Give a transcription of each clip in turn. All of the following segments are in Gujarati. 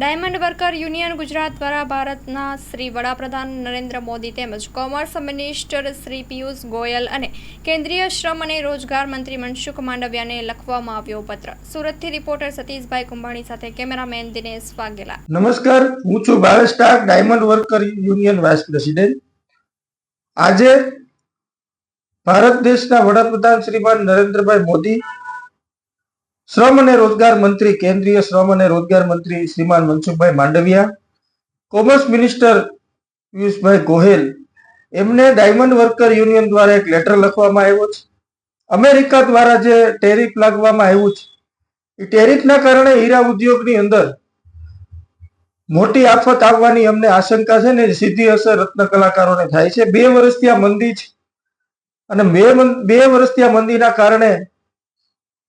ડાયમંડ વર્કર યુનિયન ગુજરાત દ્વારા ભારતના શ્રી વડાપ્રધાન નરેન્દ્ર મોદી તેમજ કોમર્સ મિનિસ્ટર શ્રી પિયુષ ગોયલ અને કેન્દ્રીય શ્રમ અને રોજગાર મંત્રી મનસુખ માંડવિયાને લખવામાં આવ્યો પત્ર. સુરતથી રિપોર્ટર સતીશભાઈ કુંભાણી સાથે કેમેરામેન દિનેશ વાઘેલા. નમસ્કાર, હું છું Bhavesh Tak diamond worker union vice president. આજે ભારત દેશના વડાપ્રધાન શ્રીમાન નરેન્દ્રભાઈ મોદી શ્રમ અને રોજગાર મંત્રી કેન્દ્રીય શ્રમ અને રોજગાર મંત્રી શ્રીમાન મનસુખભાઈ માંડવિયા, કોમર્સ મિનિસ્ટર પિયુષભાઈ ગોહેલ, એમને ડાયમંડ વર્કર યુનિયન દ્વારા એક લેટર લખવામાં આવ્યો છે. અમેરિકા દ્વારા જે ટેરિફ લાગવામાં આવ્યું છે, એ ટેરિફના કારણે હીરા ઉદ્યોગની અંદર મોટી આફત આવવાની અમને આશંકા છે ને સીધી અસર રત્ન કલાકારોને થાય છે. બે વર્ષથી આ મંદી છે અને બે બે વર્ષથી આ મંદીના કારણે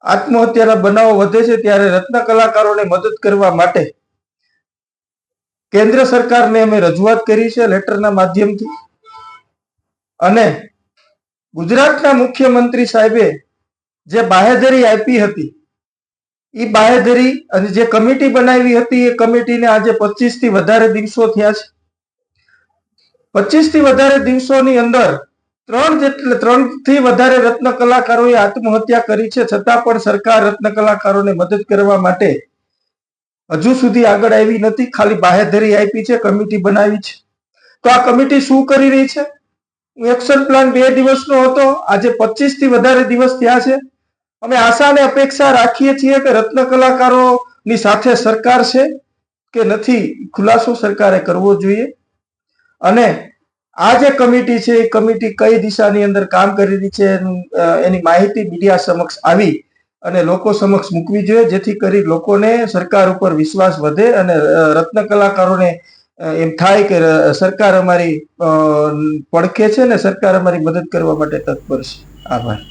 આત્મહત્યાના બનાવો વધે છે ત્યારે રત્ન કલાકારોને મદદ કરવા માટે કેન્દ્ર સરકારને અમે રજૂઆત કરી છે લેટરના માધ્યમથી. અને ગુજરાતના મુખ્યમંત્રી સાહેબે જે બાહેધરી આપી હતી એ બાહેધરી અને જે કમિટી બનાવી હતી, એ કમિટીને આજે પચીસથી વધારે દિવસો થયા છે. પચીસથી વધારે દિવસોની અંદર ત્રણ જેટલે ત્રણથી વધારે રત્ન કલાકારોએ આત્મહત્યા કરી છે. છતાં પણ સરકાર રત્ન કલાકારોને મદદ કરવા માટે હજુ સુધી આગળ આવી નથી. ખાલી બાહેધરી આપી છે, કમિટી બનાવી છે. તો આ કમિટી શું કરી રહી છે? એક્શન પ્લાન બે દિવસનો હતો. આજે પચીસથી વધારે દિવસ થયા છે. અમે આશા અને અપેક્ષા રાખીએ છીએ કે રત્ન કલાકારોની સાથે સરકાર છે કે નથી, ખુલાસો સરકારે કરવો જોઈએ. અને આ જે કમિટી છે, એ કમિટી કઈ દિશાની અંદર કામ કરી રહી છે એની માહિતી મીડિયા સમક્ષ આવી અને લોકો સમક્ષ મૂકવી જોઈએ, જેથી કરી લોકોને સરકાર ઉપર વિશ્વાસ વધે અને રત્ન કલાકારોને એમ થાય કે સરકાર અમારી પડખે છે ને સરકાર અમારી મદદ કરવા માટે તત્પર છે. આભાર.